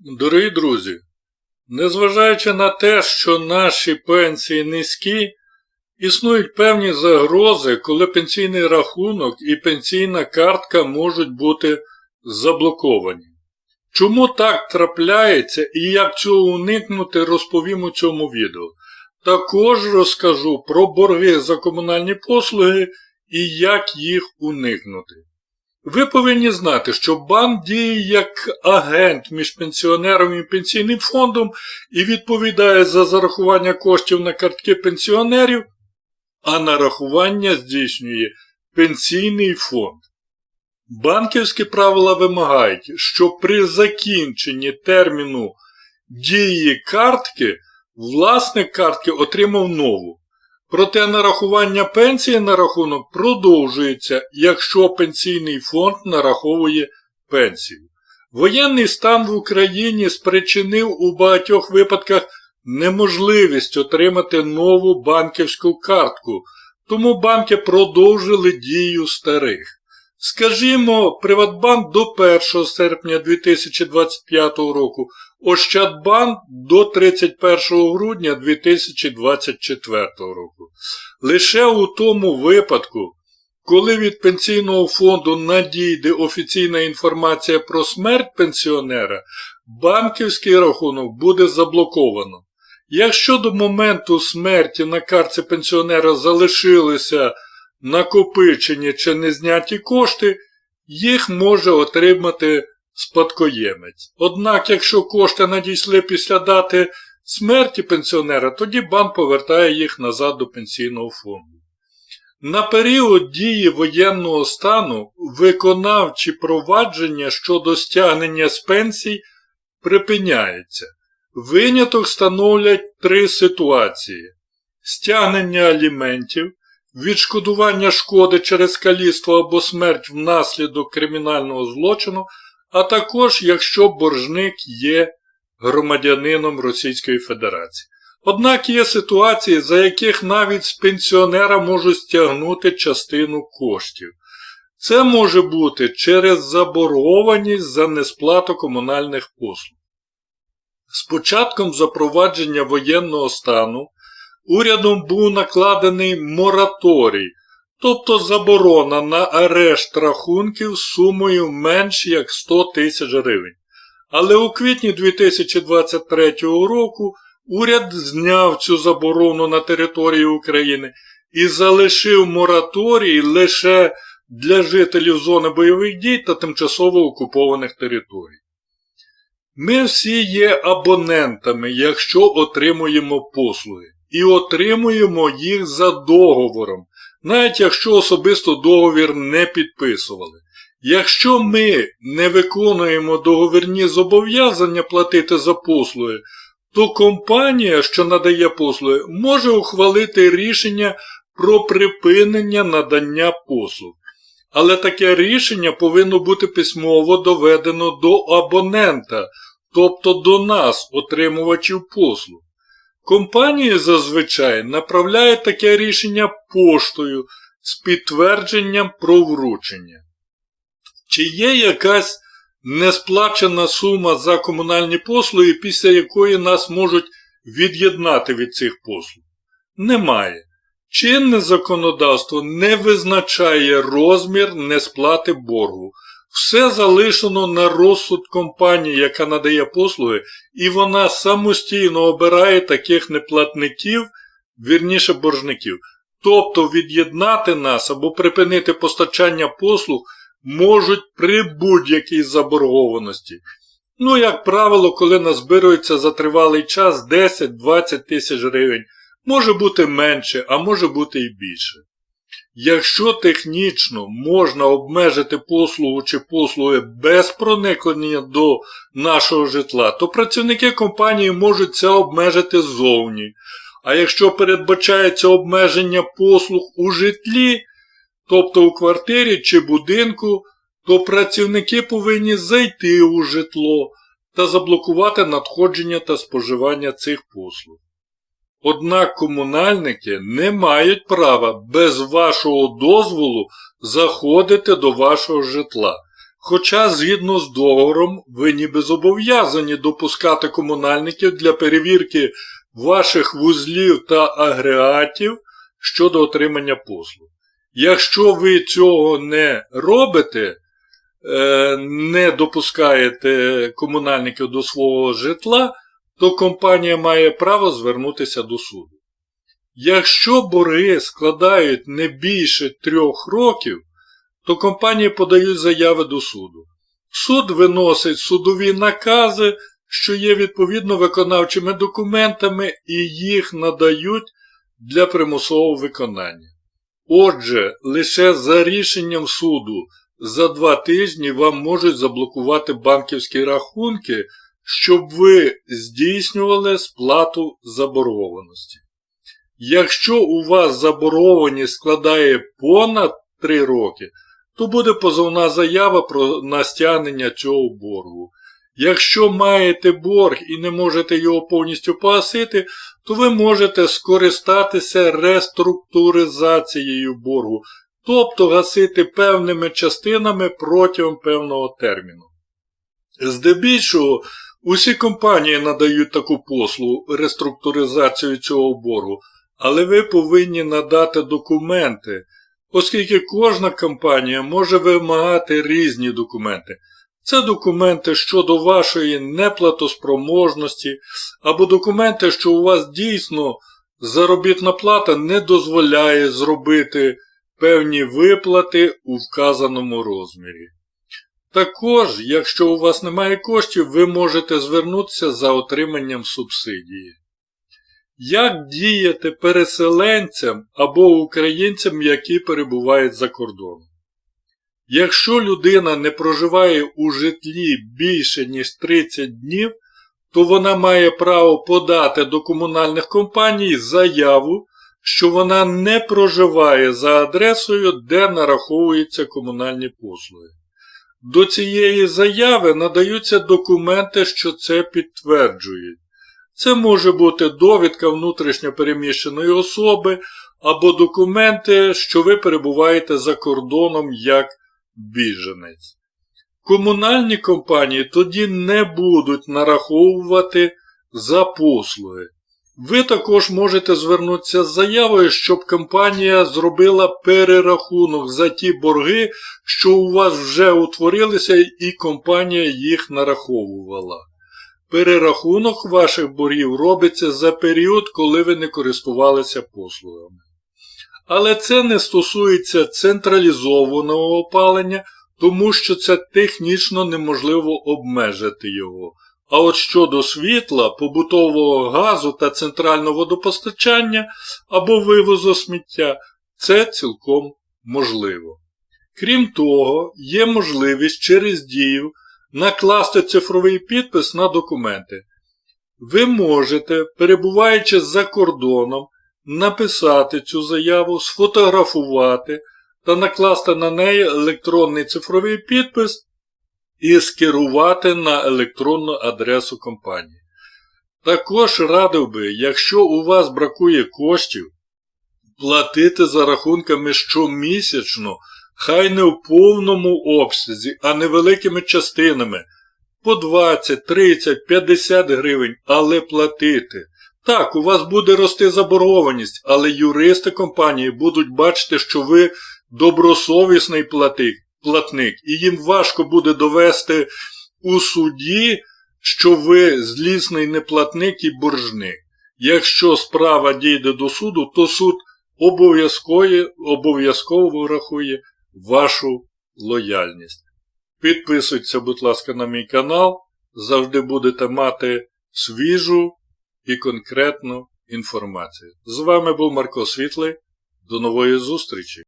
Дорогі друзі, незважаючи на те, що наші пенсії низькі, існують певні загрози, коли пенсійний рахунок і пенсійна картка можуть бути заблоковані. Чому так трапляється і як цього уникнути, розповім у цьому відео. Також розкажу про борги за комунальні послуги і як їх уникнути. Ви повинні знати, що банк діє як агент між пенсіонером і пенсійним фондом і відповідає за зарахування коштів на картки пенсіонерів, а нарахування здійснює пенсійний фонд. Банківські правила вимагають, що при закінченні терміну дії картки власник картки отримав нову. Проте нарахування пенсії на рахунок продовжується, якщо пенсійний фонд нараховує пенсію. Воєнний стан в Україні спричинив у багатьох випадках неможливість отримати нову банківську картку, тому банки продовжили дію старих. Скажімо, Приватбанк до 1 серпня 2025 року, Ощадбанк до 31 грудня 2024 року. Лише у тому випадку, коли від пенсійного фонду надійде офіційна інформація про смерть пенсіонера, банківський рахунок буде заблоковано. Якщо до моменту смерті на картці пенсіонера залишилися накопичені чи незняті кошти, їх може отримати спадкоємець. Однак, якщо кошти надійшли після дати смерті пенсіонера, тоді банк повертає їх назад до пенсійного фонду. На період дії воєнного стану виконавчі провадження щодо стягнення з пенсій припиняються. Виняток становлять три ситуації: стягнення аліментів, відшкодування шкоди через каліцтво або смерть внаслідок кримінального злочину, а також якщо боржник є громадянином Російської Федерації. Однак є ситуації, за яких навіть з пенсіонера можуть стягнути частину коштів. Це може бути через заборгованість за несплату комунальних послуг. З початком запровадження воєнного стану урядом був накладений мораторій, тобто заборона на арешт рахунків сумою менш як 100 тисяч гривень. Але у квітні 2023 року уряд зняв цю заборону на території України і залишив мораторій лише для жителів зони бойових дій та тимчасово окупованих територій. Ми всі є абонентами, якщо отримуємо послуги, і отримуємо їх за договором, навіть якщо особисто договір не підписували. Якщо ми не виконуємо договірні зобов'язання платити за послуги, то компанія, що надає послуги, може ухвалити рішення про припинення надання послуг. Але таке рішення повинно бути письмово доведено до абонента, тобто до нас, отримувачів послуг. Компанії зазвичай направляють таке рішення поштою з підтвердженням про вручення. Чи є якась несплачена сума за комунальні послуги, після якої нас можуть від'єднати від цих послуг? Немає. Чинне законодавство не визначає розмір несплати боргу. Все залишено на розсуд компанії, яка надає послуги, і вона самостійно обирає таких неплатників, вірніше боржників. Тобто від'єднати нас або припинити постачання послуг можуть при будь-якій заборгованості. Ну, як правило, коли назбирується за тривалий час 10-20 тисяч гривень, може бути менше, а може бути і більше. Якщо технічно можна обмежити послугу чи послуги без проникнення до нашого житла, то працівники компанії можуть це обмежити ззовні. А якщо передбачається обмеження послуг у житлі, тобто у квартирі чи будинку, то працівники повинні зайти у житло та заблокувати надходження та споживання цих послуг. Однак комунальники не мають права без вашого дозволу заходити до вашого житла. Хоча, згідно з договором, ви ніби зобов'язані допускати комунальників для перевірки ваших вузлів та агрегатів щодо отримання послуг. Якщо ви цього не робите, е, не допускаєте комунальників до свого житла, то компанія має право звернутися до суду. Якщо борги складають не більше трьох років, то компанії подають заяви до суду. Суд виносить судові накази, що є відповідно виконавчими документами, і їх надають для примусового виконання. Отже, лише за рішенням суду за два тижні вам можуть заблокувати банківські рахунки, щоб ви здійснювали сплату заборгованості. Якщо у вас заборгованість складає понад 3 роки, то буде позовна заява про на стягнення цього боргу. Якщо маєте борг і не можете його повністю погасити, то ви можете скористатися реструктуризацією боргу, тобто гасити певними частинами протягом певного терміну. Здебільшого, усі компанії надають таку послугу реструктуризацію цього боргу, але ви повинні надати документи, оскільки кожна компанія може вимагати різні документи. Це документи щодо вашої неплатоспроможності, або документи, що у вас дійсно заробітна плата не дозволяє зробити певні виплати у вказаному розмірі. Також, якщо у вас немає коштів, ви можете звернутися за отриманням субсидії. Як діяти переселенцям або українцям, які перебувають за кордоном? Якщо людина не проживає у житлі більше, ніж 30 днів, то вона має право подати до комунальних компаній заяву, що вона не проживає за адресою, де нараховуються комунальні послуги. До цієї заяви надаються документи, що це підтверджують. Це може бути довідка внутрішньо переміщеної особи або документи, що ви перебуваєте за кордоном як біженець. Комунальні компанії тоді не будуть нараховувати за послуги. Ви також можете звернутися з заявою, щоб компанія зробила перерахунок за ті борги, що у вас вже утворилися, і компанія їх нараховувала. Перерахунок ваших боргів робиться за період, коли ви не користувалися послугами. Але це не стосується централізованого опалення, тому що це технічно неможливо обмежити його. А от щодо світла, побутового газу та центрального водопостачання або вивозу сміття, це цілком можливо. Крім того, є можливість через дію накласти цифровий підпис на документи. Ви можете, перебуваючи за кордоном, написати цю заяву, сфотографувати та накласти на неї електронний цифровий підпис і скерувати на електронну адресу компанії. Також радив би, якщо у вас бракує коштів, платити за рахунками щомісячно, хай не в повному обсязі, а невеликими частинами по 20, 30, 50 гривень, але платити. Так, у вас буде рости заборгованість, але юристи компанії будуть бачити, що ви добросовісний платник, платник, і їм важко буде довести у суді, що ви злісний неплатник і боржник. Якщо справа дійде до суду, то суд обов'язково врахує вашу лояльність. Підписуйтеся, будь ласка, на мій канал. Завжди будете мати свіжу і конкретну інформацію. З вами був Марко Світлий. До нової зустрічі!